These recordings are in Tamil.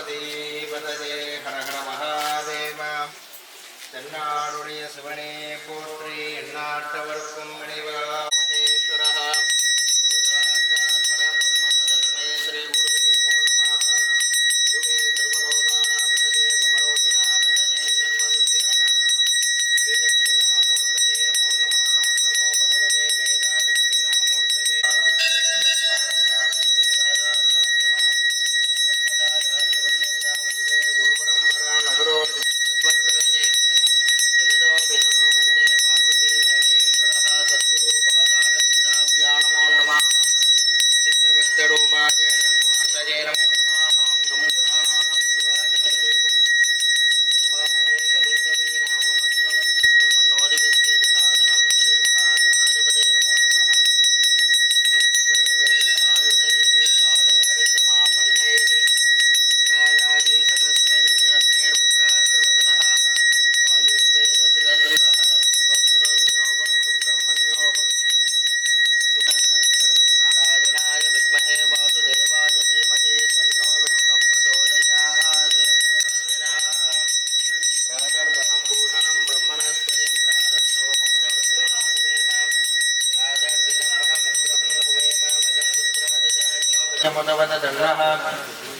பார்வதீபதே ஹர ஹர மகாதேவ. தென்னாடுடைய சிவனே போ मुदवत दण्डः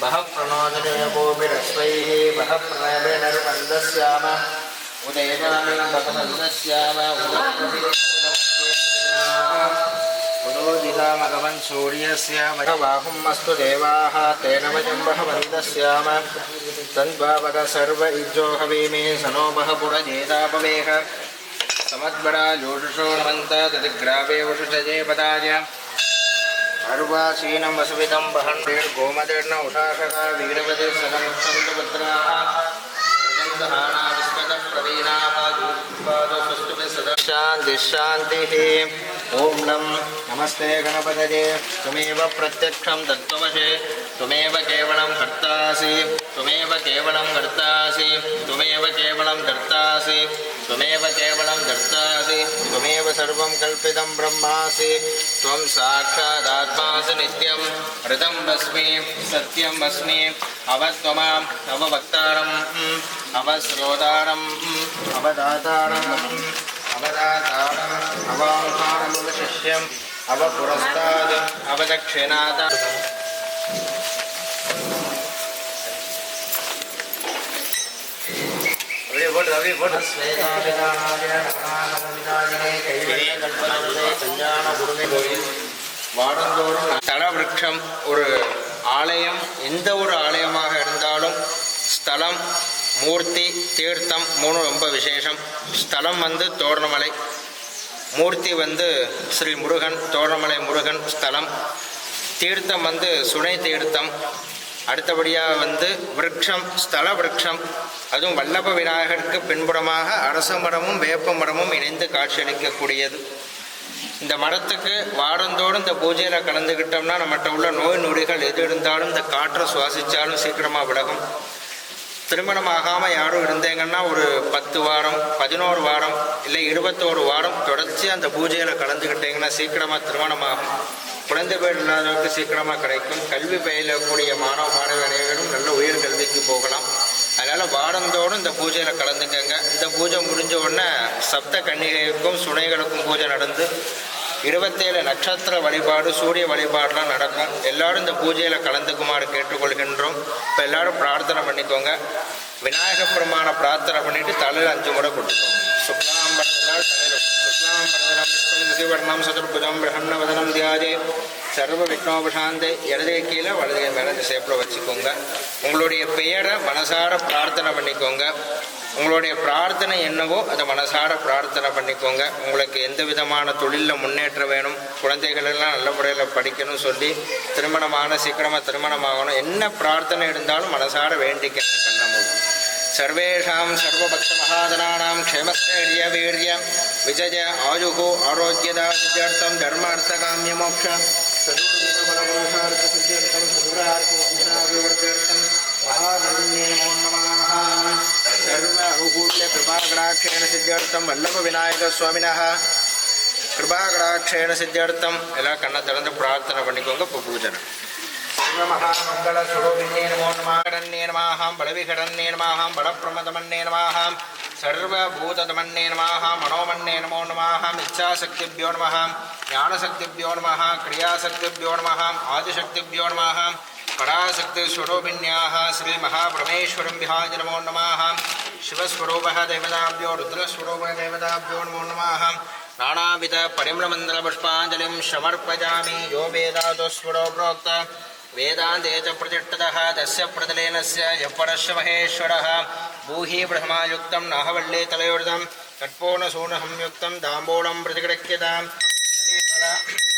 वः प्रणोदनेकोऽपिरस्वैः वः प्रणवेणर्वन्दस्याम उदयनामिन्दस्याम उदोदितामगवन् सूर्यस्य वयवाहुम् अस्तु देवाः, तेन वयं वहवन्दस्याम तन्वावद सर्व इज्जो सनो वह पुरजेदापवेह समद्वरा जोषो नमन्त तदिग्रावे वषुषजे पदाय। अर्वासीनं वसुविदं वहन्देर्गोमदेर्न उषाषका वीरवदे सदमुत्सन्तभद्राः सहाना विस्मतप्रवीणाः दूत्पादसुष्टुभिः सदशान्तिः ॐ नं नमस्ते गणपतये त्वमेव प्रत्यक्षं तत्त्वमसि त्वमेव केवलं कर्तासि त्वमेव सर्वं कल्पितं ब्रह्मासि त्वं साक्षादात्मासि नित्यं ऋतं वस्मि सत्यं वस्मि अवत्वमाम् अववक्तारम् अवश्रोतारम् अवदातारम् अवदातारम् अवाङ्कारमवशिष्यम् अवपुरस्ताद् अवदक्षिणात् அப்படியே போட்டு அப்படியே போட்டு வாடந்தோறும் தலவிருட்சம் ஒரு ஆலயம் எந்த ஒரு ஆலயமாக இருந்தாலும் ஸ்தலம் மூர்த்தி தீர்த்தம் மூணு ரொம்ப விசேஷம். ஸ்தலம் வந்து தோரணமலை மூர்த்தி வந்து ஸ்ரீ முருகன் தோரணமலை முருகன் ஸ்தலம் தீர்த்தம் வந்து சுனை தீர்த்தம் அடுத்தபடியாக வந்து விரக்ஷம் ஸ்தல விரக்ஷம் அதுவும் வல்லப விநாயகருக்கு பின்புறமாக அரச மரமும் வேப்ப மரமும் இணைந்து காட்சியளிக்கக்கூடியது. இந்த மரத்துக்கு வாரந்தோறும் இந்த பூஜையில் கலந்துக்கிட்டோம்னா நம்மகிட்ட உள்ள நோய் நொடிகள் எது இருந்தாலும் இந்த காற்றை சுவாசித்தாலும் சீக்கிரமாக விலகும். திருமணம் ஆகாமல் யாரும் இருந்தீங்கன்னா ஒரு பத்து வாரம் பதினோரு வாரம் இல்லை இருபத்தோரு வாரம் தொடர்ச்சி அந்த பூஜையில் கலந்துக்கிட்டீங்கன்னா சீக்கிரமாக திருமணம் ஆகும் குழந்தை பேர் இல்லாதவருக்கு சீக்கிரமாக கிடைக்கும். கல்வி பயிலக்கூடிய மாணவ மாணவி அனைவரும் நல்ல உயர் கல்விக்கு போகலாம். அதனால் வாரந்தோறும் இந்த பூஜையில் கலந்துக்கங்க. இந்த பூஜை முடிஞ்ச உடனே சப்த கன்னிகைக்கும் சுனைகளுக்கும் பூஜை நடந்து இருபத்தேழு நட்சத்திர வழிபாடு சூரிய வழிபாடுலாம் நடக்கும். எல்லாரும் இந்த பூஜையில் கலந்துக்குமாறு கேட்டுக்கொள்கின்றோம். இப்போ எல்லாரும் பிரார்த்தனை பண்ணிக்கோங்க. விநாயகப் பெருமான பிரார்த்தனை பண்ணிட்டு தலையில் அஞ்சு முறை கொடுத்துக்கோங்க. சுக்லாம்பரம் எல்லாரும் தலையில் சுக்லாம்பரம் முதிவர்ணம் சதுர்புஜம் சர்வ விக்னோபசாந்தை இடதுகை கீழே வலதுகை மேலே இந்த சேப்பில் வச்சுக்கோங்க. உங்களுடைய பெயரை மனசார பிரார்த்தனை பண்ணிக்கோங்க. உங்களுடைய பிரார்த்தனை என்னவோ அதை மனசார பிரார்த்தனை பண்ணிக்கோங்க. உங்களுக்கு எந்த விதமான தொழிலில் முன்னேற்றம் வேணும் குழந்தைகள் எல்லாம் நல்ல முறையில் படிக்கணும் சொல்லி திருமணமான சீக்கிரமாக திருமணமாகணும் என்ன பிரார்த்தனை இருந்தாலும் மனசார வேண்டிக்கங்க கண்ணமூடி सर्वेषां सर्वपक्षमहाजनानां क्षेमस्थैर्य वीर्य विजय आयुः आरोग्यदासिद्ध्यर्थं धर्मार्थकाम्यमोक्ष चतुर्विधबलपुरुषार्थसिद्ध्यर्थं चतुरार्थवंशाभिवृद्ध्यर्थं महानन्ये नमो नमः सर्व अनुकूल्यकृपाकटाक्षेण सिद्ध्यर्थं वल्लभविनायकस्वामिनः கிருபாகடாட்சேன சித்தியார்த்தம் எல்லாம் கண்ணை திறந்து பிரார்த்தனை பண்ணிக்கோங்க இப்போ பூஜனை விஷ்ணுமகாமங்களஸ்வரூபிணே நமோ நமாகடன்னே நமாகாம் பலவிகடன்னே நமாகாம் பலப்பிரமதமன்னே நமாகாம் சர்வபூததமன்னே நமாகாம் மனோமன்னே நமோ நமாகாம் இச்சாசக்திபியோ நமாகாம் ஞானசக்திபியோ நமாகாம் கிரியாசக்திபியோ நமாகாம் ஆதிசக்திபியோ நமாகாம் பராசக்திஸ்வரூபிணியாக ஸ்ரீ மகாபரமேஸ்வரம் விஹாஜ நமோ நமாகாம் சிவஸ்வரூப தேவதாபியோ ருத்ரஸ்வரூப தேவதாபியோ நமோ நமாகாம் नानाविधपरिम्रमन्दलपुष्पाञ्जलिं समर्पयामि यो वेदादोस्वरो प्रोक्त वेदान्ते च प्रतिष्ठतः तस्य प्रतलेनस्य यपरस्य महेश्वरः भूहि ब्रह्मायुक्तं नाहवल्ले तलयोर्दं कट्पोणसूनसंयुक्तं दाम्बूलं प्रतिगृह्यताम् ताम्बूलनारिकेल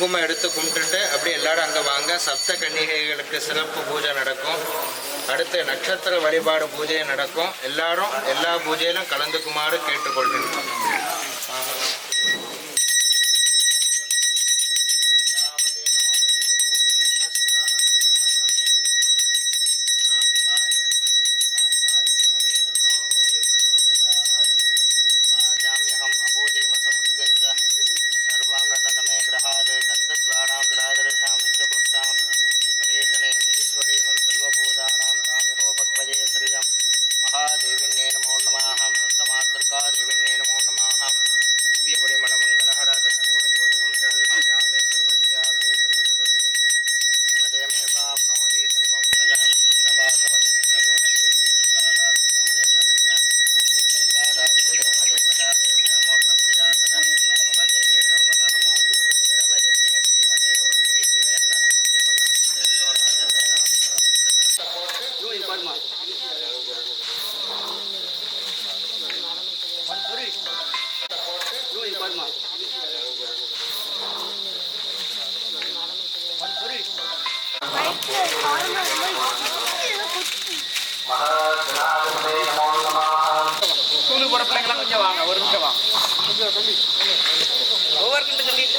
குங்குமம் எடுத்து கும்பிட்டுட்டு அப்படியே எல்லாரும் அங்கே வாங்க. சப்த கன்னிகைகளுக்கு சிறப்பு பூஜை நடக்கும். அடுத்து நட்சத்திர வழிபாடு பூஜை நடக்கும். எல்லாரும் எல்லா பூஜையிலும் கலந்துக்குமாறு கேட்டுக்கொள்கின்றோம். ஸ்கூலுக்கு போற பிள்ளைங்களாம் கொஞ்சம் வாங்க ஒரு நிமிஷம் வாங்க. ஒவ்வொருக்கிட்ட சொல்லிட்டு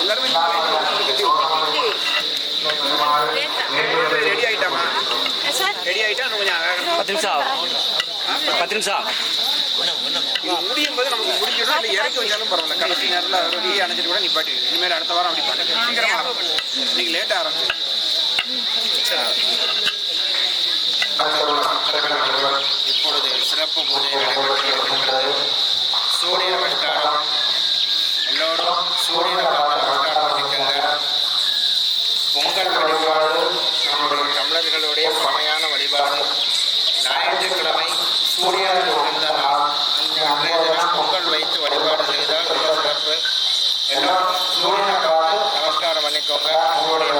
எல்லாருமே ரெடி ஆயிட்டாமா ரெடி ஆயிட்டா கொஞ்சம் பத்து நிமிஷம் ஆகும். பத்து நிமிஷம் ஆகும். முடியும் போது நமக்கு முடிஞ்சிடும் இல்லை இறக்கி வச்சாலும் பரவாயில்ல கடைசி நேரத்தில் ரெடி அணைச்சிட்டு கூட நிப்பாட்டி இனிமேல் அடுத்த வாரம் அப்படி பண்ணுங்க ஆரம்பிச்சு இன்னைக்கு லேட்டாக ஆரம்பிச்சு இப்பொழுது சிறப்பு பூஜை நடைபெற்று சூரிய நமஸ்காரம் எல்லோரும் சூரிய நமஸ்காரம் பண்ணிக்கங்க பொங்கல் வழிபாடு நம்முடைய தமிழர்களுடைய பழமையான வழிபாடு ஞாயிற்றுக்கிழமை சூரியன் இருந்த நாள் அன்றைய தினம் பொங்கல் வைத்து வழிபாடு செய்தால் மிக சிறப்பு எல்லோரும் சூரியனை பார்த்து நமஸ்காரம் பண்ணிக்கோங்க உங்களுடைய